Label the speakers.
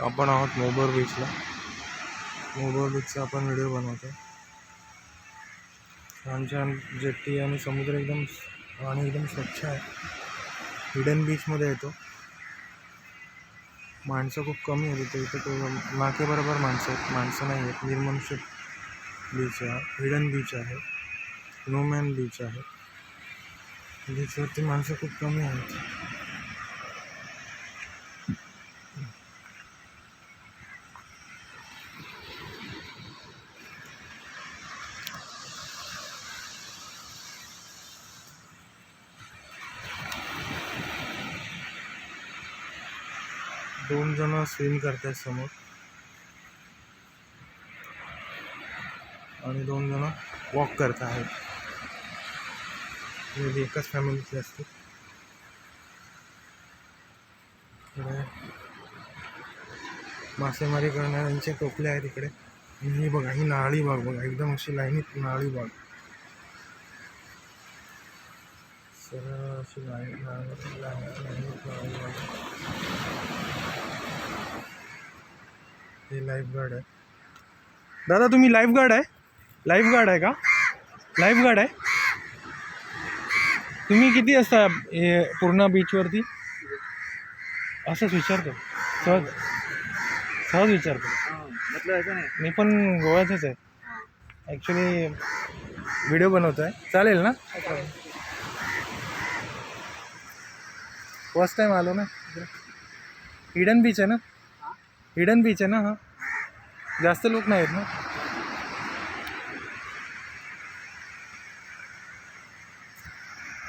Speaker 1: आपण आहोत मोबर बीचला. मोबर बीचचा आपण व्हिडिओ बनवतो. छान छान जेट्टी आणि समुद्र एकदम पाणी एकदम स्वच्छ आहे. हिडन बीचमध्ये येतो. माणसं खूप कमी आहेत इथे. इथं नाकेबरोबर माणसं आहेत. माणसं नाही आहेत. निर्मनुष्य बीच आहे. हिडन बीच आहे. नोमॅन बीच आहे. बीचवरती माणसं खूप कमी आहेत. दोन जण स्विम करतात समोर. आणि दोन जण वॉक करत आहेत मे एकाच फॅमिलीतले असते मासेमारी करणाऱ्यांचे टोपले आहेत इकडे. ही बघा ही नाळी बाग बघा एकदम अशी लाईनीत नाळी बाग. सर अशी लाईन लाईन लाईन लाईनीत नाळी बाग हे लाईफ गार्ड आहे. दादा तुम्ही लाईफ गार्ड आहे? लाईफ गार्ड आहे का? लाईफ गार्ड आहे? तुम्ही किती असता हे पूर्णा बीचवरती असंच विचारतो. सहज. सहज विचारतो.
Speaker 2: म्हटलं असं नाही
Speaker 1: मी पण गोव्यातच आहे. ॲक्च्युली व्हिडिओ बनवतो आहे चालेल ना? फर्स्ट टाईम आलो ना? हिडन बीच आहे ना? हिडन बीच आहे ना हा? जास्त लोक नाही आहेत ना?